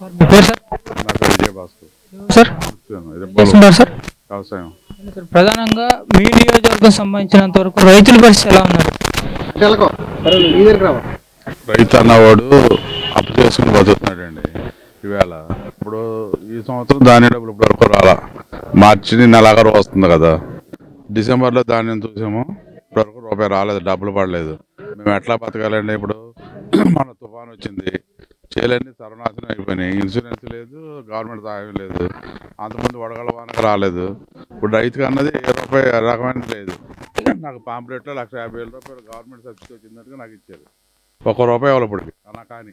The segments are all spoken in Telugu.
సార్? సార్? వ్యవసాయం. ప్రధానంగా మీ నియోజకవర్గం సంబంధించినంత వరకు రైతుల పరిస్థితి ఎలా ఉన్నారు? రైతు అన్నవాడు అప్పు చేసుకుని బతుకుతున్నాడండి. ఈవేళ ఇప్పుడు ఈ సంవత్సరం ధాన్యం డబ్బులు ఇప్పుడు వరకు రాలా. మార్చి నెలాఖరు వస్తుంది కదా. డిసెంబర్లో ధాన్యం చూసాము. ఇప్పుడు వరకు రూపాయి రాలేదు డబ్బులు పడలేదు. మేము ఎట్లా బతకాలండి ఇప్పుడు? మన తుఫాన్ వచ్చింది. చేలన్నీ సర్వనాశనం అయిపోయినాయి. ఇన్సూరెన్స్ లేదు గవర్నమెంట్ సహాయం లేదు అంతకుముందు వడగల వానకు రాలేదు. ఇప్పుడు రైతుకి అన్నది ఏ రూపాయి రకమైనది లేదు. నాకు పాంప్లెట్లో లక్ష యాభై వేల రూపాయలు గవర్నమెంట్ సబ్సిడీ వచ్చిందట్టుగా నాకు ఇచ్చారు. ఒక్క రూపాయి ఇప్పటికి. అలా కానీ.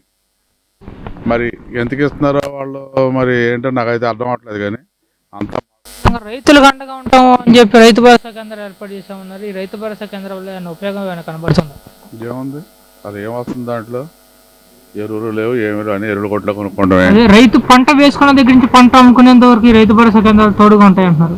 మరి ఎంతకి ఇస్తున్నారో వాళ్ళు మరి ఏంటో నాకైతే అర్థం అవట్లేదు కానీ అంత ఇంకా రైతులకు అండగా ఉంటాము అని చెప్పి రైతు భరోసా కేంద్రం ఏర్పాటు చేసామన్నారు ఈ రైతు భరోసా కేంద్రం వల్ల ఉపయోగం ఏమైనా కనబడుతుందా? ఏముంది? అది ఏమొస్తుంది దాంట్లో? ఎరువులు లేవు ఏమి లేవు అని ఎరువులు కొట్లో కొనుక్కోవడమే అదే రైతు పంట వేసుకున్న దగ్గర నుంచి పంట అమ్ముకునేంత వరకు ఈ రైతు భరోసా కేంద్రాలు తోడుగా ఉంటాయి అంటున్నారు.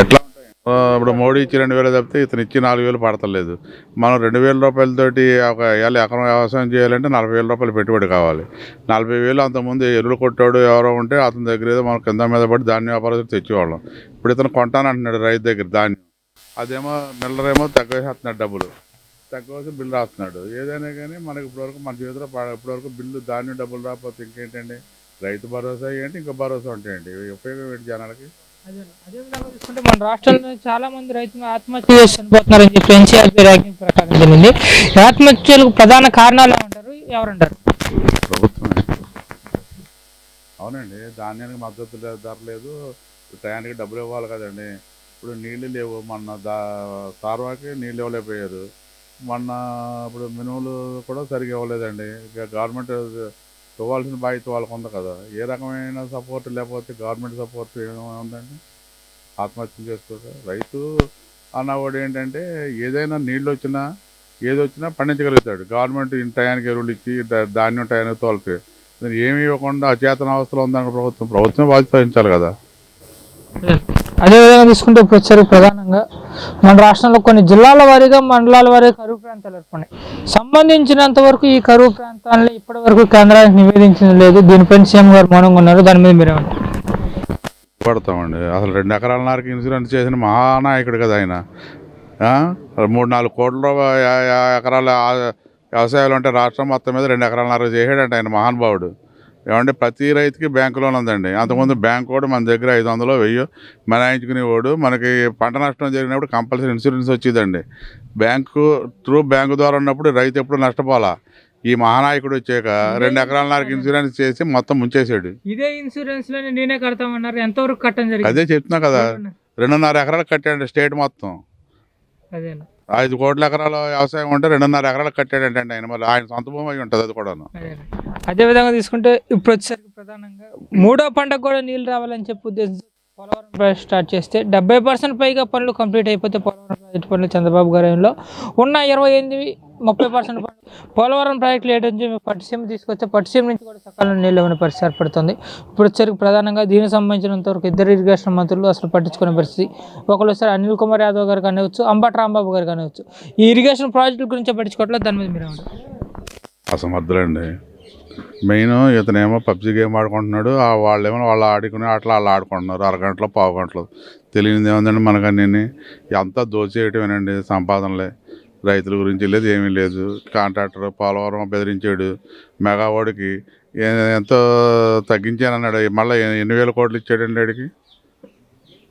ఎట్లా ఉంటాయి? ఆ, ఇప్పుడు మోడీ ఇచ్చి రెండు వేలు తప్పితే ఇతను ఇచ్చి నాలుగు వేలు పడతలేదు. మనం రెండు వేల రూపాయలతోటి ఒక ఏళ్ళ ఎకరం వ్యవసాయం చేయాలంటే నలభై వేల రూపాయలు పెట్టుబడి కావాలి. నలభై వేలు అంతకుముందు ఎరువులు కొట్టాడు ఎవరో ఉంటే అతని దగ్గర ఏదో మనం కింద మీద పడి ధాన్యం వ్యాపారం తెచ్చేవాళ్ళం. ఇప్పుడు ఇతను కొంటానంటున్నాడు రైతు దగ్గర ధాన్యం. అదేమో మిల్లరేమో తగ్గేస్తున్నాడు డబ్బులు. తగ్గవసి బిల్లు రాస్తున్నాడు. ఏదైనా కానీ మనకి ఇప్పటివరకు మన చేతిలో ఇప్పటివరకు బిల్లు ధాన్యం డబ్బులు రాకపోతే ఇంకేంటండి? రైతు భరోసా ఏంటి ఇంకా భరోసా ఉంటాయండి. ఉపయోగం ఏంటి జనాలకి? చూసుకుంటే మన రాష్ట్రంలో చాలా మంది రైతులు ఆత్మహత్య చేసి చనిపోతున్నారని చెప్పి ఎన్సీఆర్పీ ర్యాంకింగ్ ప్రకారం జరిగింది. ఆత్మహత్యలకు ప్రధాన కారణాలు ఏమంటారు? ఎవరంటారు? ప్రభుత్వమే. అవునండి. ధాన్యానికి మద్దతు ధర లేదు. టయానికి డబ్బులు ఇవ్వాలి కదండి. ఇప్పుడు నీళ్ళు లేవు. మొన్న దా సార్వాకి నీళ్ళు ఇవ్వలేకపోయారు. మొన్న ఇప్పుడు మినుములు కూడా సరిగా ఇవ్వలేదండి. ఇక గవర్నమెంట్ ఇవ్వాల్సిన బాధ్యత వాళ్ళకు ఉంది కదా. ఏ రకమైన సపోర్ట్ లేకపోతే గవర్నమెంట్ సపోర్ట్ ఏముందండి ఆత్మహత్య చేసుకోక. రైతు అన్నవాడు ఏంటంటే ఏదైనా నీళ్ళు వచ్చినా ఏది వచ్చినా పండించగలుగుతాడు. గవర్నమెంట్ టయానికి ఎరువులు ఇచ్చి ధాన్యం టయానికి తోలుతాయి ఏమి ఇవ్వకుండా అచేతన అవస్థలో ఉందని ప్రభుత్వం ప్రభుత్వం బాధ్యత వహించాలి కదా. అదే విధంగా తీసుకుంటే ఇప్పుడు వచ్చారు ప్రధానంగా. మన రాష్ట్రంలో కొన్ని జిల్లాల వారీగా మండలాల వారీగా కరువు ప్రాంతాలు ఏర్పడినాయి. సంబంధించినంత వరకు ఈ కరువు ప్రాంతాలను ఇప్పటి వరకు కేంద్రానికి నివేదించడం లేదు. దీనిపైన సీఎం గారు మౌనంగా ఉన్నారు. దాని మీద మీరేమంటారు? పడతామండి. అసలు రెండు ఎకరాల నారకి ఇన్సూరెన్స్ చేసిన మహానాయకుడు కదా ఆయన. మూడు నాలుగు కోట్ల ఎకరాల వ్యవసాయాలు అంటే రాష్ట్రం మొత్తం మీద రెండు ఎకరాల నరకు చేసాడంటే ఆయన మహానుభావుడు. ఏమంటే ప్రతి రైతుకి బ్యాంకు లోన్ ఉందండి. అంతకుముందు బ్యాంక్ కూడా మన దగ్గర ఐదు వందలు వెయ్యి మనాయించుకునేవాడు మనకి పంట నష్టం జరిగినప్పుడు కంపల్సరీ ఇన్సూరెన్స్ వచ్చేదండి. బ్యాంకు త్రూ బ్యాంకు ద్వారా ఉన్నప్పుడు రైతు ఎప్పుడు నష్టపోలా. ఈ మహానాయకుడు వచ్చాక రెండు ఎకరాల నాలుగు ఇన్సూరెన్స్. చేసి మొత్తం ముంచేసాడు ఇదే ఇన్సూరెన్స్లో నేనే కడతామన్నారు. ఎంతవరకు కట్టడం జరిగింది? అదే చెప్తున్నా కదా. రెండున్నర ఎకరాలు కట్టాడు స్టేట్ మొత్తం. అదేనా? ఐదు కోట్ల ఎకరాల వ్యవసాయం ఉంటే రెండున్నర ఎకరాలు కట్టాడంటే ఆయన. మళ్ళీ ఆయన సొంత భూమి అయి ఉంటుంది అది కూడాను. అదే విధంగా తీసుకుంటే ఇప్పుడు వచ్చేసరికి ప్రధానంగా మూడో పంటకు కూడా నీళ్ళు రావాలని చెప్పి ఉద్దేశంతో పోలవరం ప్రాజెక్ట్ స్టార్ట్ చేస్తే డెబ్బై పర్సెంట్ పైగా పనులు కంప్లీట్ అయిపోతే పోలవరం ప్రాజెక్ట్ పనులు చంద్రబాబు గారి ఉన్న ఇరవై ఎనిమిది ముప్పై పర్సెంట్ పోలవరం ప్రాజెక్టు లేట్ నుంచి పట్టిసీమ తీసుకొస్తే పట్టిసీమ నుంచి కూడా సకాలంలో నీళ్ళు ఇవ్వని పరిస్థితి ఏర్పడుతుంది. ఇప్పుడు వచ్చరికి ప్రధానంగా దీనికి సంబంధించినంత వరకు ఇద్దరు ఇరిగేషన్ మంత్రులు అసలు పట్టించుకునే పరిస్థితి. ఒకళ్ళు సార్ అనిల్ కుమార్ యాదవ్ గారు కానివచ్చు అంబట్ రాంబాబు గారు కానివచ్చు ఈ ఇరిగేషన్ ప్రాజెక్టుల గురించి పట్టించుకోవట్లేదు దాని మీద మీరు అసమర్థులండి మెయిన్ ఇతనేమో పబ్జి గేమ్ ఆడుకుంటున్నాడు ఆ వాళ్ళేమో వాళ్ళు ఆడుకునే ఆటలు వాళ్ళు ఆడుకుంటున్నారు అరగంటలో పావు గంటలు. తెలియనిది ఏముందండి మనకన్నీ అంతా దోచేయటమేనండి సంపాదనలే. రైతుల గురించి లేదు ఏమీ లేదు. కాంట్రాక్టర్ పోలవరం బెదిరించాడు. మెగావాడికి ఎంతో తగ్గించానన్నాడు. మళ్ళీ ఎన్ని వేల కోట్లు ఇచ్చాడండి వాడికి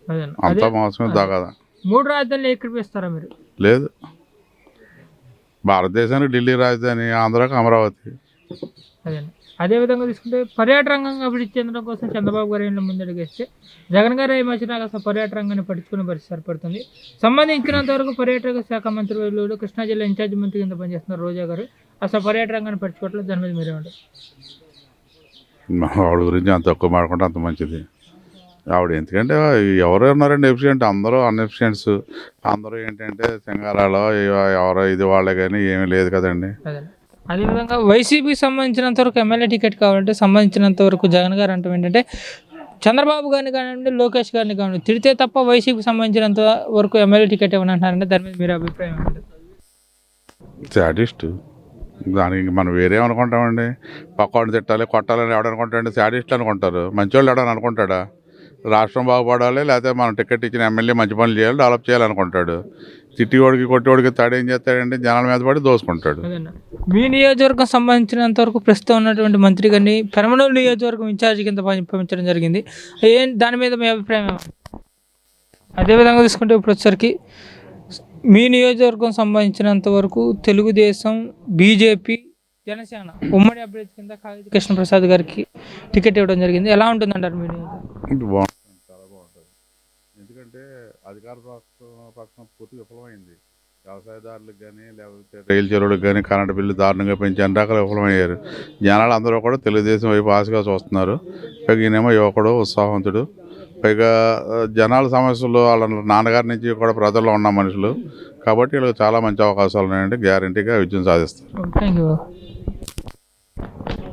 అదేనా. అంతా మోసమే దాగదా. మూడు రాజధానులు ఏకీపిస్తారా మీరు? లేదు. భారతదేశానికి ఢిల్లీ రాజధాని ఆంధ్రాకి అమరావతి. అదే అదే విధంగా తీసుకుంటే పర్యాటక రంగంగా అభివృద్ధి చెందడం కోసం చంద్రబాబు గారు ఏళ్ళ ముందడుగేస్తే జగన్ గారు నాకు అసలు పర్యాటక రంగాన్ని పట్టించుకునే పరిస్థితి ఏర్పడుతుంది సంబంధించినంత వరకు పర్యాటక శాఖ మంత్రి వీళ్ళు కృష్ణా జిల్లా ఇన్ఛార్జ్ మంత్రి కింద పనిచేస్తున్నారు రోజా గారు. అసలు పర్యాటక రంగాన్ని పట్టించుకోవట్లేదు. దాని మీద మీరేమంటారు? ఆవిడ గురించి అంత తక్కువ మాడుకుంటే అంత మంచిది. ఆవిడ ఎందుకంటే ఎవరు ఉన్నారండి ఎఫిషియెంట్. అందరూ అన్ఎఫిషియెంట్స్. అందరూ ఏంటంటే సింగారాలో ఎవరో ఇది వాళ్ళే కానీ ఏమీ లేదు కదండి. అదేవిధంగా వైసీపీకి సంబంధించినంత వరకు ఎమ్మెల్యే టికెట్ కావాలంటే సంబంధించినంత వరకు జగన్ గారు అంటే ఏంటంటే చంద్రబాబు గారిని కానివ్వండి లోకేష్ గారిని కానివ్వండి తిడితే తప్ప వైసీపీకి సంబంధించినంత వరకు ఎమ్మెల్యే టికెట్ ఏమని అంటున్నారంటే దాని మీద మీరు అభిప్రాయం ఏంటి? సాటిస్ట్ దానికి మనం వేరే అనుకుంటామండి పక్కవాడిని తిట్టాలి కొట్టాలని ఎవడనుకుంటాడు శాడిస్ట్ అనుకుంటారు. మంచివాళ్ళు ఎవడని అనుకుంటాడా? రాష్ట్రం బాగుపడాలి లేకపోతే మనం టికెట్ ఇచ్చిన ఎమ్మెల్యే మంచి పనులు చేయాలి డెవలప్ చేయాలనుకుంటాడు. తిట్టివాడికి కొట్టేవాడికి తాడు ఏం చేస్తాడంటే జనాల మీద పడి దోసుకుంటాడు. మీ నియోజకవర్గం సంబంధించినంత వరకు ప్రస్తుతం ఉన్నటువంటి మంత్రి గారిని పెరమనూరు నియోజకవర్గం ఇన్ఛార్జ్ కింద పంపించడం జరిగింది. ఏం దాని మీద మీ అభిప్రాయం అదేవిధంగా తీసుకుంటే ఇప్పుడు వచ్చేసరికి మీ నియోజకవర్గం సంబంధించినంత వరకు తెలుగుదేశం బీజేపీ జనసేన ఉమ్మడి అభ్యర్థి కింద కాళీ కృష్ణప్రసాద్ గారికి టికెట్ ఇవ్వడం జరిగింది. ఎలా ఉంటుందంటారు మీ నియోజకవర్గం? ఇది బాగుంటుంది చాలా బాగుంటుంది. ఎందుకంటే అధికార పక్షం పక్షం పూర్తి విఫలమైంది. వ్యవసాయదారులకు కానీ లేకపోతే రైలు చెరువులకు కానీ కరెంటు బిల్లు దారుణంగా పెంచి అన్ని రకాల విఫలమయ్యారు. జనాలు అందరూ కూడా తెలుగుదేశం వైపు ఆశగా చూస్తున్నారు. పైగా ఈయనేమో యువకుడు ఉత్సాహవంతుడు. పైగా జనాల సమస్యలు వాళ్ళ నాన్నగారి నుంచి కూడా ప్రజల్లో ఉన్న మనుషులు. కాబట్టి వీళ్ళకి చాలా మంచి అవకాశాలు ఉన్నాయండి. గ్యారంటీగా విజయం సాధిస్తారు.